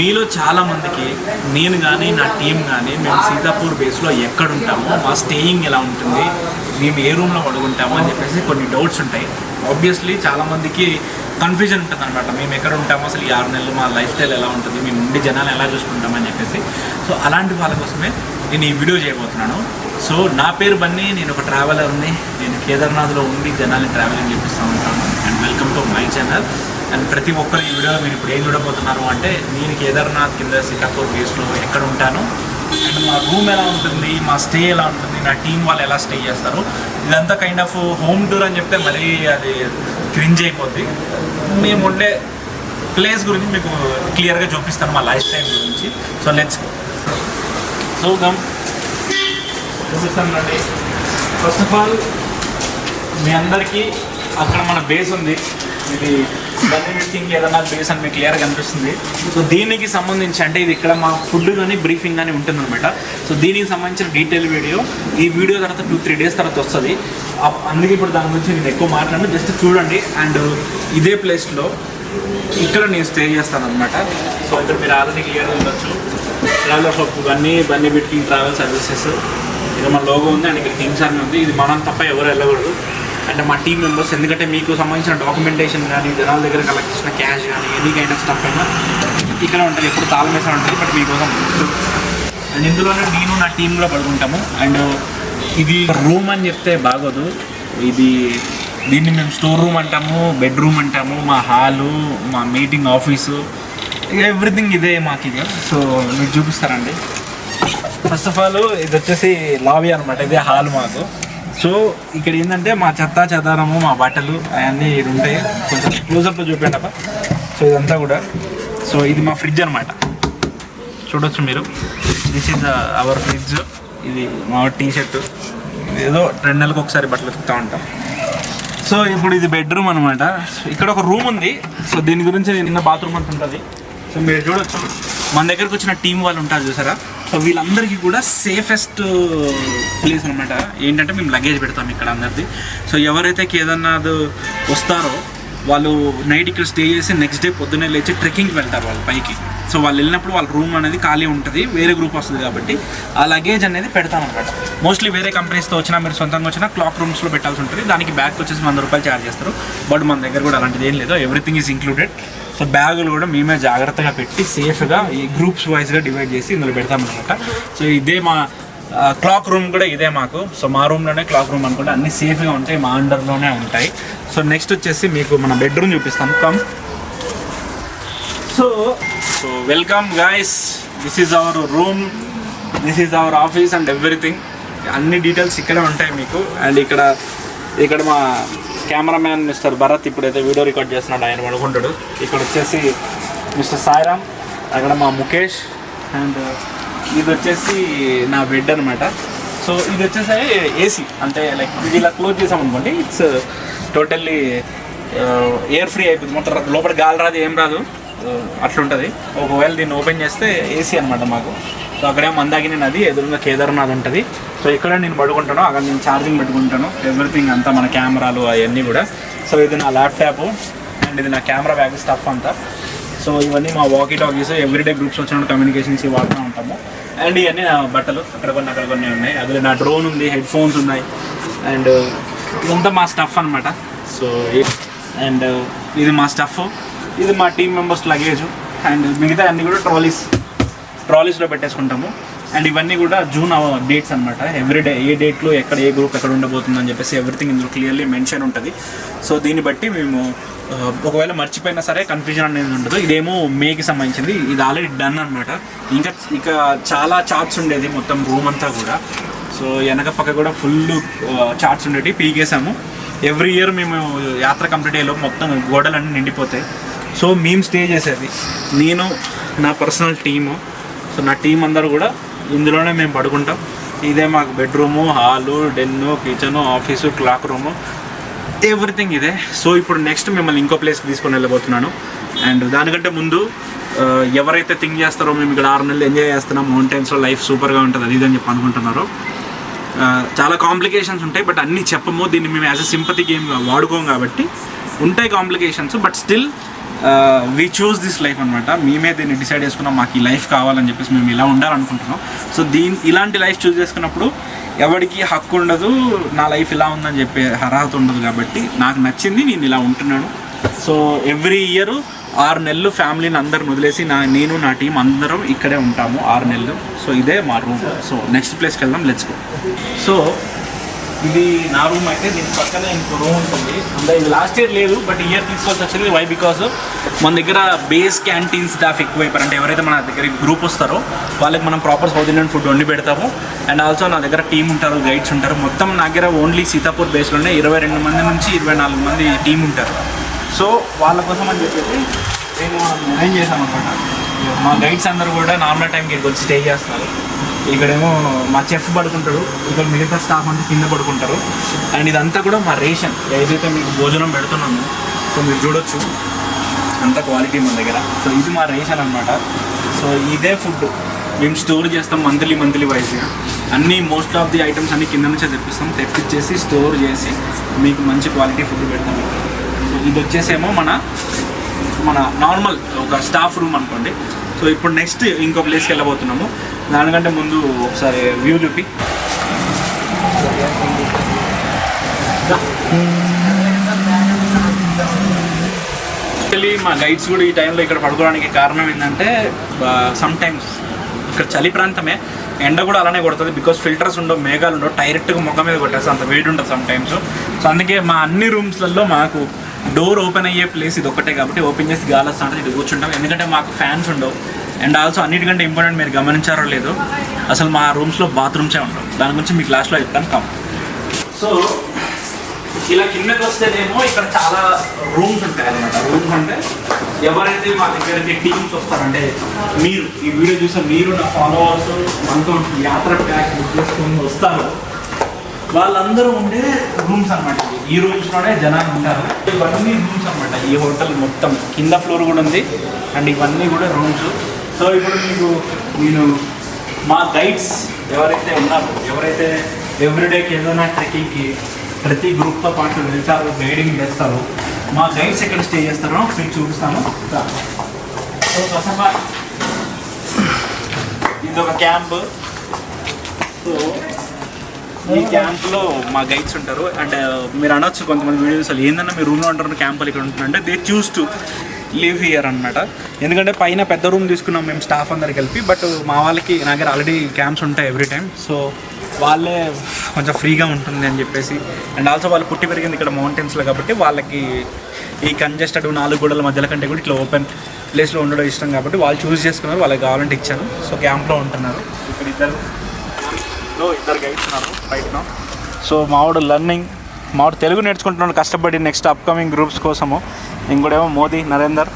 మీలో చాలా మందికి నేను కానీ నా టీం కానీ మేము సీతాపూర్ బేస్లో ఎక్కడ ఉంటామో మా స్టేయింగ్ ఎలా ఉంటుంది మేము ఏ రూమ్లో పడుకుంటామో అని చెప్పేసి కొన్ని డౌట్స్ ఉంటాయి. ఆబ్వియస్లీ చాలా మందికి కన్ఫ్యూజన్ ఉంటుంది అనమాట మేము ఎక్కడ ఉంటామో అసలు ఈ ఆరు నెలలు మా లైఫ్ స్టైల్ ఎలా ఉంటుంది మేము ఉండి జనాలు ఎలా చూసుకుంటామని చెప్పేసి. సో అలాంటి వాళ్ళ కోసమే నేను ఈ వీడియో చేయబోతున్నాను. సో నా పేరు బన్నీ నేను ఒక ట్రావెలర్ని నేను కేదార్నాథ్లో ఉండి జనాల్ని ట్రావెలింగ్ చేపిస్తూ ఉంటాను. And welcome to my channel and ప్రతి ఒక్కరు ఈ వీడియోలో మీరు ఇప్పుడు ఏం చూడబోతున్నారు అంటే నేను కేదార్నాథ్ కింద సీతాపూర్ బేస్లో ఎక్కడ ఉంటాను అండ్ మా రూమ్ ఎలా ఉంటుంది మా స్టే ఎలా ఉంటుంది నా టీం వాళ్ళు ఎలా స్టే చేస్తారు ఇదంతా కైండ్ ఆఫ్ హోమ్ టూర్ అని చెప్తే మరీ అది క్రింజ్ అయిపోద్ది. మేము ఉండే ప్లేస్ గురించి మీకు క్లియర్గా చూపిస్తాను మా లైఫ్ స్టైల్ గురించి. సో లెట్స్ సో గమ్ చూపిస్తాను రండి ఫస్ట్ ఆఫ్ ఆల్ మీ అందరికీ అక్కడ మన బేస్ ఉంది. ఇది బన్నీ మీటింగ్ ఏదైనా బేస్ అని మీకు క్లియర్గా కనిపిస్తుంది సో దీనికి సంబంధించి అంటే ఇది ఇక్కడ మా ఫుడ్ కానీ బ్రీఫింగ్ కానీ ఉంటుంది అనమాట సో దీనికి సంబంధించిన డీటెయిల్ వీడియో ఈ వీడియో తర్వాత టూ త్రీ డేస్ తర్వాత వస్తుంది. అందుకే ఇప్పుడు దాని గురించి నేను ఎక్కువ మాట్లాడను. జస్ట్ చూడండి. అండ్ ఇదే ప్లేస్లో ఇక్కడ నేను స్టే చేస్తాను అనమాట సో ఇక్కడ మీరు ఆల్రెడీ క్లియర్గా ఉండొచ్చు. ట్రావెల్ ఆఫ్ బన్నీ బన్నీ బిట్కింగ్ ట్రావెల్ సర్వీసెస్ ఇక్కడ మన లోగో ఉంది అండ్ ఇక్కడ కింగ్స్ అని ఉంది. ఇది మనం తప్ప ఎవరు వెళ్ళకూడదు. అంటే మా టీం మెంబర్స్ ఎందుకంటే మీకు సంబంధించిన డాక్యుమెంటేషన్ కానీ జనాల దగ్గర కలెక్ట్ చేసిన క్యాష్ కానీ ఎనీ కైండ్ ఆఫ్ స్టఫ్ అయినా ఇక్కడ ఉంటుంది. ఎప్పుడు తాళమేసా ఉంటుంది బట్ మీకోసం. అండ్ ఇందులోనే నేను నా టీం కూడా పడుకుంటాము. అండ్ ఇది రూమ్ అని చెప్తే బాగోదు. ఇది దీన్ని మేము స్టోర్ రూమ్ అంటాము బెడ్రూమ్ అంటాము మా హాలు మా మీటింగ్ ఆఫీసు ఎవ్రీథింగ్ ఇదే మాకు ఇది. సో మీరు చూపిస్తారండి. ఫస్ట్ ఆఫ్ ఆల్ ఇది వచ్చేసి లాబీ అనమాట ఇదే హాల్ మాకు. సో ఇక్కడ ఏంటంటే మా చెత్త చెదారము మా బట్టలు అవన్నీ ఇది ఉంటాయి. కొంచెం క్లోజప్లో చూపిండి అప్ప సో ఇదంతా కూడా. సో ఇది మా ఫ్రిడ్జ్ అనమాట చూడొచ్చు మీరు. దిస్ ఈజ్ అవర్ ఫ్రిడ్జ్ ఇది మా టీ షర్ట్ ఏదో రెండు నెలలకు ఒకసారి బట్టలు ఉతుకుతూ ఉంటాం. సో ఇప్పుడు ఇది బెడ్రూమ్ అనమాట ఇక్కడ ఒక రూమ్ ఉంది. సో దీని గురించి నిన్న బాత్రూమ్ అంటుంటుంది సో మీరు చూడొచ్చు. మన దగ్గరకు వచ్చిన టీం వాళ్ళు ఉంటారు చూసారా? సో వీళ్ళందరికీ కూడా సేఫెస్ట్ ప్లేస్ అనమాట ఏంటంటే మేము లగేజ్ పెడతాం ఇక్కడ అందరిది. సో ఎవరైతే కేదార్నాథ్ వస్తారో వాళ్ళు నైట్ ఇక్కడ స్టే చేసి నెక్స్ట్ డే పొద్దున్నే లేచి ట్రెక్కింగ్కి వెళ్తారు వాళ్ళు పైకి. సో వాళ్ళు వెళ్ళినప్పుడు వాళ్ళ రూమ్ అనేది ఖాళీ ఉంటుంది వేరే గ్రూప్ వస్తుంది కాబట్టి ఆ లగేజ్ అనేది పెడతాం అనమాట మోస్ట్లీ వేరే కంపెనీస్తో వచ్చినా మీరు సొంతంగా వచ్చినా క్లాక్ రూమ్స్లో పెట్టాల్సి ఉంటుంది. దానికి బ్యాగ్ వచ్చేసి వంద రూపాయలు ఛార్జ్ చేస్తారు. బట్ మన దగ్గర కూడా అలాంటిది ఏం లేదు. ఎవ్రీథింగ్ ఈజ్ ఇంక్లూడెడ్ సో బ్యాగులు కూడా మేమే జాగ్రత్తగా పెట్టి సేఫ్గా ఈ గ్రూప్స్ వైజ్గా డివైడ్ చేసి ఇందులో పెడతాం అనమాట సో ఇదే మా క్లాక్ రూమ్ కూడా ఇదే మాకు. సో మా రూమ్లోనే క్లాక్ రూమ్ అనుకుంటే అన్ని సేఫ్గా ఉంటాయి మా అండర్లోనే ఉంటాయి. సో నెక్స్ట్ వచ్చేసి మీకు మన బెడ్రూమ్ చూపిస్తాం. Come so welcome guys this is our room this is our office and everything అన్ని డీటెయిల్స్ ఇక్కడే ఉంటాయి మీకు. అండ్ ఇక్కడ ఇక్కడ మా కెమెరామ్యాన్ మిస్టర్ భరత్ ఇప్పుడైతే వీడియో రికార్డ్ చేస్తున్నాడు. ఆయన పడుకుంటాడు. ఇక్కడ వచ్చేసి మిస్టర్ సాయిరామ్ అక్కడ మా ముఖేష్ అండ్ uh, ఇది వచ్చేసి నా బెడ్ అనమాట సో ఇది వచ్చేసి ఏసీ అంటే లైక్ ఇది ఇలా క్లోజ్ చేసామనుకోండి ఇట్స్ టోటల్లీ ఎయిర్ ఫ్రీ అయిపోతుంది. మొత్తం లోపల గాలి రాదు ఏం రాదు. అట్లుంటుంది. ఒకవేళ దీన్ని ఓపెన్ చేస్తే ఏసీ అనమాట మాకు. సో అక్కడే మందాగిని నది ఎదురుగా కేదార్నాథ్ ఉంటుంది. సో ఇక్కడ నేను పడుకుంటాను అక్కడ నేను ఛార్జింగ్ పెట్టుకుంటాను. ఎవ్రీథింగ్ అంతా మన కెమెరాలు అవన్నీ కూడా. సో ఇది నా ల్యాప్టాప్ అండ్ ఇది నా కెమెరా బ్యాగ్ స్టఫ్ అంతా. సో ఇవన్నీ మా వాకీ టాకీస్ ఎవ్రీడే గ్రూప్స్ వచ్చిన కమ్యూనికేషన్స్ వాడుతూ ఉంటాము. అండ్ ఇవన్నీ నా బట్టలు అక్కడ కొన్ని అక్కడ కొన్ని ఉన్నాయి. అందులో నా డ్రోన్ ఉంది హెడ్ ఫోన్స్ ఉన్నాయి. అండ్ ఇదంతా మా స్టఫ్ అనమాట సో అండ్ ఇది మా స్టఫ్ ఇది మా టీం మెంబర్స్ లగేజ్ అండ్ మిగతా అన్నీ కూడా ట్రాలీస్ ట్రాలీస్లో పెట్టేసుకుంటాము. అండ్ ఇవన్నీ కూడా జూన్ డేట్స్ అనమాట ఎవ్రీ డే ఏ డేట్లో ఎక్కడ ఏ గ్రూప్ ఎక్కడ ఉండబోతుందని చెప్పేసి ఎవ్రీథింగ్ ఇందులో క్లియర్లీ మెన్షన్ ఉంటుంది. సో దీన్ని బట్టి మేము uh, ఒకవేళ మర్చిపోయినా సరే కన్ఫ్యూజన్ అనేది ఉండదు. ఇదేమో మేకి సంబంధించింది. ఇది ఆల్రెడీ డన్ అనమాట ఇంకా ఇక చాలా చార్ట్స్ ఉండేది మొత్తం రూమ్ అంతా కూడా. సో వెనక పక్క కూడా ఫుల్ చార్ట్స్ ఉండేవి పీకేసాము ఎవ్రీ ఇయర్ మేము యాత్ర కంప్లీట్ అయ్యేలోపు మొత్తం గోడలన్నీ నిండిపోతాయి. సో మేము స్టే చేసేది. నేను నా పర్సనల్ టీము సో నా టీం అందరూ కూడా ఇందులోనే మేము పడుకుంటాం. ఇదే మాకు bedroom hall den kitchen office cloak room everything ఇదే. సో ఇప్పుడు నెక్స్ట్ మిమ్మల్ని ఇంకో ప్లేస్కి తీసుకొని వెళ్ళబోతున్నాను. అండ్ దానికంటే ముందు ఎవరైతే థింక్ చేస్తారో మేము ఇక్కడ ఆరు నెలలు ఎంజాయ్ చేస్తున్నాం. మౌంటైన్స్లో లైఫ్ సూపర్గా ఉంటుంది అది ఇది అని చెప్పి అనుకుంటున్నారో. చాలా కాంప్లికేషన్స్ ఉంటాయి బట్ అన్నీ చెప్పము. దీన్ని మేము యాజ్ అ సింపతి గేమ్ వాడుకోం కాబట్టి ఉంటాయి complications but still we choose this life అనమాట మేమే దీన్ని డిసైడ్ చేసుకున్నాం మాకు ఈ లైఫ్ కావాలని చెప్పేసి మేము ఇలా ఉండాలనుకుంటున్నాం. సో దీని ఇలాంటి లైఫ్ చూస్ చేసుకున్నప్పుడు ఎవరికి హక్కు ఉండదు నా లైఫ్ ఇలా ఉందని చెప్పే అర్హత ఉండదు కాబట్టి నాకు నచ్చింది నేను ఇలా ఉంటున్నాను. సో ఎవ్రీ ఇయర్ ఆరు నెలలు ఫ్యామిలీని అందరిని వదిలేసి నా నేను నా టీం అందరం ఇక్కడే ఉంటాము ఆరు నెలలు. సో ఇదే మా రూమ్ సో నెక్స్ట్ ప్లేస్కి వెళ్దాం లెట్స్ గో సో ఇది నా రూమ్ అయితే దీని పక్కనే ఇంకో రూమ్ ఉంటుంది. అంటే ఇది లాస్ట్ ఇయర్ లేదు బట్ ఇయర్ తీసుకోవాల్సి వచ్చింది. వై బికాస్ మన దగ్గర బేస్ క్యాంటీన్ స్టాఫ్ ఎక్కువైపోయారు అంటే ఎవరైతే మన దగ్గర గ్రూప్ వస్తారో వాళ్ళకి మనం ప్రాపర్ సౌత్ ఇండియన్ ఫుడ్ వండి పెడతాము. అండ్ ఆల్సో నా దగ్గర టీం ఉంటారు గైడ్స్ ఉంటారు. మొత్తం నా దగ్గర ఓన్లీ సీతాపూర్ బేస్లోనే ఇరవై రెండు మంది నుంచి ఇరవై నాలుగు మంది టీం ఉంటారు. సో వాళ్ళ కోసం అని చెప్పేసి మేము అరేంజ్ చేసాం మా గైడ్స్ అందరూ కూడా నార్మల్ టైంకి ఇక్కడికి వచ్చి స్టే చేస్తారు. ఇక్కడేమో మా చెఫ్ పడుకుంటాడు ఇక్కడ మిగతా స్టాఫ్ అంతా కింద పడుకుంటారు. అండ్ ఇదంతా కూడా మా రేషన్. ఏదైతే మీకు భోజనం పెడుతున్నామో సో మీరు చూడొచ్చు. అంత క్వాలిటీ మన దగ్గర. సో ఇది మా రేషన్ అనమాట సో ఇదే ఫుడ్. మేము స్టోర్ చేస్తాం మంత్లీ మంత్లీ వైజ్గా. అన్ని మోస్ట్ ఆఫ్ ది ఐటమ్స్ అన్ని కింద నుంచే తెప్పిస్తాం. తెప్పించేసి స్టోర్ చేసి మీకు మంచి క్వాలిటీ ఫుడ్ పెడతాం. సో ఇది వచ్చేసేమో మన మన నార్మల్ ఒక స్టాఫ్ రూమ్ అనుకోండి. సో ఇప్పుడు నెక్స్ట్ ఇంకో ప్లేస్కి వెళ్ళబోతున్నాము. దానికంటే ముందు ఒకసారి వ్యూ చూపి. యాక్చువల్లీ మా గైడ్స్ కూడా ఈ టైంలో ఇక్కడ పడుకోవడానికి కారణం ఏంటంటే సమ్ టైమ్స్ ఇక్కడ చలి ప్రాంతమే. ఎండ కూడా అలానే కొడుతుంది. బికాస్ ఫిల్టర్స్ ఉండవు మేఘాలు ఉండవు. డైరెక్ట్గా ముఖం మీద కొట్టేస్తే అంత వేడి ఉంటుంది సమ్ టైమ్స్ సో అందుకే మా అన్ని రూమ్స్లలో మాకు డోర్ ఓపెన్ అయ్యే ప్లేస్ ఇది ఒకటే కాబట్టి ఓపెన్ చేసి గాలి వస్తా ఉంటుంది ఇది కూర్చుంటాం. ఎందుకంటే మాకు ఫ్యాన్స్ ఉండవు. అండ్ ఆల్సో అన్నిటికంటే ఇంపార్టెంట్ మీరు గమనించారో లేదో అసలు మా రూమ్స్లో బాత్రూమ్సే ఉండవు. దాని గురించి మీకు లాస్ట్లో చెప్తాను. కమ్ సో ఇలా కిందకి వస్తేనేమో ఇక్కడ చాలా రూమ్స్ ఉంటాయి అనమాట రూమ్స్ అంటే ఎవరైతే మా దగ్గరికి టీమ్స్ వస్తారంటే మీరు. ఈ వీడియో చూసిన మీరు నా ఫాలోవర్స్ మనతో యాత్ర ప్యాక్ బుక్ చేసుకొని వస్తారు. వాళ్ళందరూ ఉండే రూమ్స్ అనమాట ఈ రూమ్స్లోనే జనాలు ఉంటారు. ఇవన్నీ రూమ్స్ అనమాట ఈ హోటల్ మొత్తం కింద ఫ్లోర్ కూడా ఉంది. అండ్ ఇవన్నీ కూడా రూమ్స్ సో ఇప్పుడు మీకు నేను మా గైడ్స్ ఎవరైతే ఉన్నారో ఎవరైతే ఎవ్రీడేకి ఏదైనా ట్రెక్కింగ్కి ప్రతి గ్రూప్తో పాటు వెళ్తారు గైడింగ్ చేస్తారు మా గైడ్స్ ఎక్కడ స్టే చేస్తారో మీకు చూపిస్తాను. సో ఫస్ట్ ఆఫ్ ఆల్ ఇది ఒక క్యాంప్ సో ఈ క్యాంప్లో మా గైడ్స్ ఉంటారు. అండ్ uh, మీరు అనొచ్చు కొంతమంది వీడియోస్ అసలు ఏందన్నా మీరు రూమ్లో ఉంటారు క్యాంపులు ఇక్కడ ఉంటుందంటే they choose to live here అనమాట ఎందుకంటే పైన పెద్ద రూమ్ తీసుకున్నాం మేము స్టాఫ్ అందరికి కలిపి బట్ మా వాళ్ళకి నా దగ్గర ఆల్రెడీ క్యాంప్స్ ఉంటాయి ఎవ్రీ టైం సో వాళ్ళే కొంచెం ఫ్రీగా ఉంటుంది అని చెప్పేసి. అండ్ ఆల్సో వాళ్ళు పుట్టి పెరిగింది ఇక్కడ మౌంటైన్స్లో కాబట్టి వాళ్ళకి ఈ కంజెస్టెడ్ నాలుగు గోడల మధ్యలో కంటే కూడా ఇట్లా ఓపెన్ ప్లేస్లో ఉండడం ఇష్టం కాబట్టి వాళ్ళు చూస్ చేసుకున్నారు వాళ్ళకి కావాలంటే ఇచ్చాను. సో క్యాంప్లో ఉంటున్నారు. ఇక్కడ ఇద్దరు లో ఇద్దరు గైడ్స్ ఉన్నారు బయటను. సో మావాడు లర్నింగ్ మావాడు తెలుగు నేర్చుకుంటున్నాడు కష్టపడి నెక్స్ట్ అప్కమింగ్ గ్రూప్స్ కోసము. ఇంకోడేమో మోదీ నరేందర్.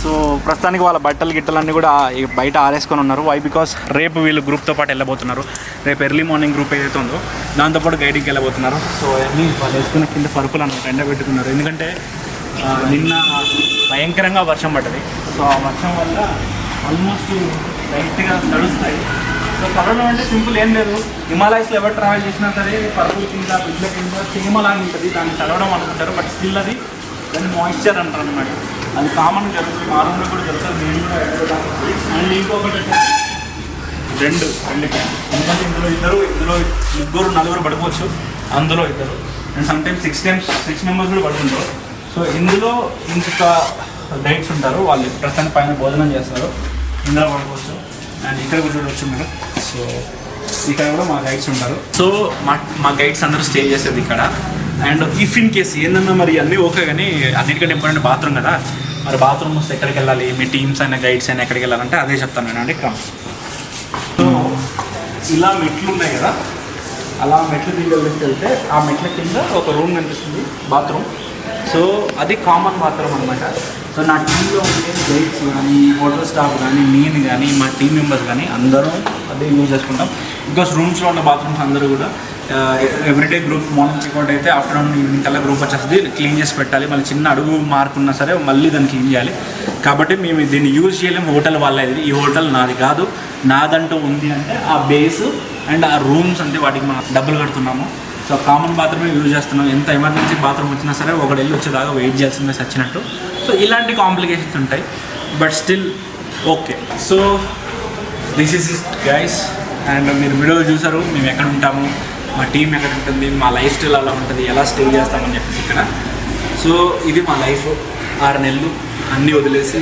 సో ప్రస్తుతానికి వాళ్ళ బట్టలు గిట్టలన్నీ కూడా బయట ఆరేసుకొని ఉన్నారు. వై బికాస్ రేపు వీళ్ళు గ్రూప్తో పాటు వెళ్ళబోతున్నారు. రేపు ఎర్లీ మార్నింగ్ గ్రూప్ ఏదైతే ఉందో దాంతోపాటు గైడింగ్కి వెళ్ళబోతున్నారు. సో ఎర్లీ వాళ్ళు వేసుకున్న కింద పరుపులు అన్నమాట ఎండ పెట్టుకున్నారు. ఎందుకంటే నిన్న భయంకరంగా వర్షం పడ్డది. సో ఆ వర్షం వల్ల ఆల్మోస్ట్ లైట్గా నడుస్తాయి. సో కరోనా అంటే సింపుల్ ఏం లేదు. హిమాలయస్లో ఎవరు ట్రావెల్ చేసినా సరే పరుపుల కింద బిడ్ల కింద చీమలాగా ఉంటుంది. దాన్ని చదవడం అనుకుంటారు బట్ స్టిల్ అది దాన్ని మాయిశ్చర్ అంటారు అనమాట అది కామన్ జరుగుతుంది. మా రూమ్లో కూడా జరుగుతుంది. నేను కూడా అండ్ ఇంకొకటి రెండు రెండు క్యాన్ ఎందుకంటే ఇందులో ఇద్దరు ఇందులో ముగ్గురు నలుగురు పడుకోవచ్చు అందులో ఇద్దరు. And sometimes six times six members కూడా పడుతుంటారు. సో ఇందులో ఇంకొక డైట్స్ ఉంటారు. వాళ్ళు ప్రస్తుతానికి పైన భోజనం చేస్తారు. ఇందులో పడుకోవచ్చు. అండ్ ఇక్కడ కూడా చూడవచ్చు మేడం. సో ఇక్కడ కూడా మా గైడ్స్ ఉంటారు. సో మా మా గైడ్స్ అందరూ స్టే చేసేది ఇక్కడ. అండ్ ఇఫ్ ఇన్ కేస్ ఏందన్నా మరి అన్నీ ఓకే కానీ అన్నిటికంటే ఇంపార్టెంట్ బాత్రూమ్ కదా. మరి బాత్రూమ్ వస్తే ఎక్కడికి వెళ్ళాలి? మీ టీమ్స్ అయినా గైడ్స్ అయినా ఎక్కడికి వెళ్ళాలంటే అదే చెప్తాను నేను అండి కమ్ సో ఇలా మెట్లు ఉన్నాయి కదా. అలా మెట్లు దిగలికి వెళ్తే ఆ మెట్ల కింద ఒక రూమ్ కనిపిస్తుంది బాత్రూమ్ సో అది కామన్ బాత్రూమ్ అనమాట సో నా టీంలో ఉండే గైడ్స్ కానీ హోటల్ స్టాఫ్ కానీ నేను కానీ మా టీం మెంబర్స్ కానీ అందరం అదే యూజ్ చేసుకుంటాం. బికాస్ రూమ్స్లో ఉన్న బాత్రూమ్స్ అందరూ కూడా ఎవ్రీడే గ్రూప్ మార్నింగ్ చెక్అవుట్ అయితే ఆఫ్టర్నూన్ ఈవినింగ్ కల్లా గ్రూప్ వచ్చేస్తుంది. క్లీన్ చేసి పెట్టాలి. మళ్ళీ చిన్న అడుగు మార్కున్నా సరే మళ్ళీ దాన్ని క్లీన్ చేయాలి. కాబట్టి మేము దీన్ని యూజ్ చేయలేము హోటల్ వాళ్ళది ఈ హోటల్ నాది కాదు. నాదంటూ ఉంది అంటే ఆ బేస్ అండ్ ఆ రూమ్స్ అంటే వాటికి మనం డబ్బులు కడుతున్నాము. సో కామన్ బాత్రూమే యూజ్ చేస్తున్నాం. ఎంత ఎమర్జెన్సీ బాత్రూమ్ వచ్చినా సరే ఒకటి వెళ్ళి వచ్చేదాకా వెయిట్ చేయాల్సిందే సచ్చినట్టు. సో ఇలాంటి కాంప్లికేషన్స్ ఉంటాయి. But still okay so this is it guys and మీరు వీడియోలు చూసారు మేము ఎక్కడ ఉంటాము మా టీం ఎక్కడ ఉంటుంది మా లైఫ్ స్టైల్ అలా ఉంటుంది ఎలా స్టే చేస్తామని చెప్పేసి ఇక్కడ. సో ఇది మా లైఫ్ ఆరు నెలలు అన్నీ వదిలేసి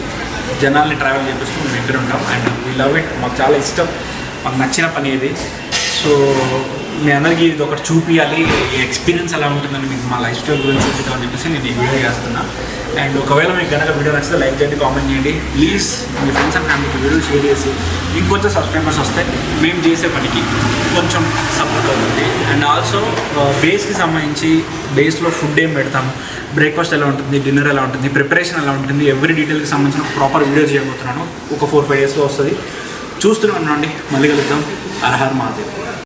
జనాల్ని ట్రావెల్ చేపిస్తూ మేము ఎక్కడ ఉంటాం. అండ్ వీ లవ్ ఇట్ మాకు చాలా ఇష్టం. మాకు నచ్చిన పని ఇది. సో మీ అందరికీ ఇది ఒకటి చూపించాలి ఎక్స్పీరియన్స్ ఎలా ఉంటుందని మీకు మా లైఫ్ స్టైల్ గురించి చూపిద్దామని చెప్పేసి నేను ఈ వీడియో చేస్తున్నా. అండ్ ఒకవేళ మీకు కనుక వీడియో నచ్చితే లైక్ చేయండి కామెంట్ చేయండి. ప్లీజ్ మీ ఫ్రెండ్స్ అండ్ ఫ్యామిలీకి వీడియో షేర్ చేసి ఇంకొంచెం సబ్స్క్రైబర్స్ వస్తే మేము చేసే పనికి కొంచెం సపోర్ట్ అవుతుంది. అండ్ ఆల్సో బేస్కి సంబంధించి బేస్లో ఫుడ్ ఏం పెడతాము? బ్రేక్ఫాస్ట్ ఎలా ఉంటుంది? డిన్నర్ ఎలా ఉంటుంది? ప్రిపరేషన్ ఎలా ఉంటుంది? ఎవ్రీ డీటెయిల్కి సంబంధించిన ప్రాపర్ వీడియో చేయబోతున్నాను. ఒక ఫోర్ ఫైవ్ డేస్లో వస్తుంది. చూస్తూనే ఉండండి. మళ్ళీ కలుద్దాం. అర్హర్ మహాదేవ్.